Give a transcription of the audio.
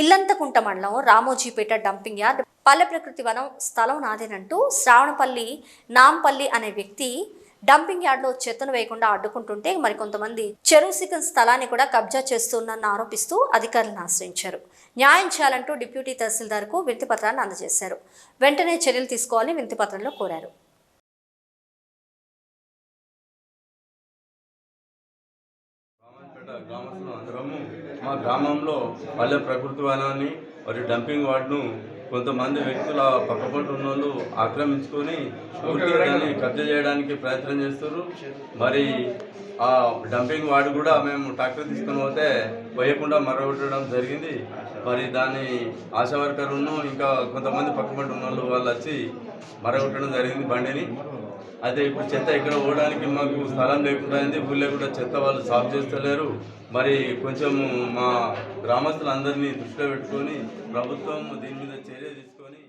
ఇల్లంతకుంట మండలం Ramojipet dumping yard పల్లె ప్రకృతి వనం స్థలం నాదేనంటూ శ్రావణపల్లి నాంపల్లి అనే వ్యక్తి డంపింగ్ యార్డ్లో చెత్తను వేయకుండా అడ్డుకుంటుంటే మరికొంతమంది చెరువు సికన్ స్థలాన్ని కూడా కబ్జా చేస్తున్నారని ఆరోపిస్తూ అధికారులను ఆశ్రయించారు. న్యాయం చేయాలంటూ డిప్యూటీ తహసీల్దార్కు వినతిపత్రాన్ని అందజేశారు. వెంటనే చర్యలు తీసుకోవాలని వినతిపత్రంలో కోరారు. గ్రామస్తులు అందరము మా గ్రామంలో పల్లె ప్రకృతి వనాన్ని మరియు డంపింగ్ వార్డును కొంతమంది వ్యక్తుల పక్కపట్టు ఉన్న వాళ్ళు ఆక్రమించుకొని దాన్ని కబ్జా చేయడానికి ప్రయత్నం చేస్తారు మరి ఆ డంపింగ్ వార్డు కూడా మేము ట్రాక్టర్ తీసుకొని పోతే పోయకుండా మరగొట్టడం జరిగింది. మరి దాన్ని ఆశా వర్కర్ను ఇంకా కొంతమంది పక్కపట్టు ఉన్న వాళ్ళు వాళ్ళు వచ్చి మరగొట్టడం జరిగింది బండిని. అయితే ఇప్పుడు చెత్త ఎక్కడ పోవడానికి మాకు స్థలం లేకుండా అయింది ఊళ్ళో కూడా చెత్త వాళ్ళు సాఫ్ చేస్తలేరు. మరి కొంచెం మా గ్రామస్తులందరినీ దృష్టిలో పెట్టుకొని ప్రభుత్వం దీని మీద చర్య తీసుకొని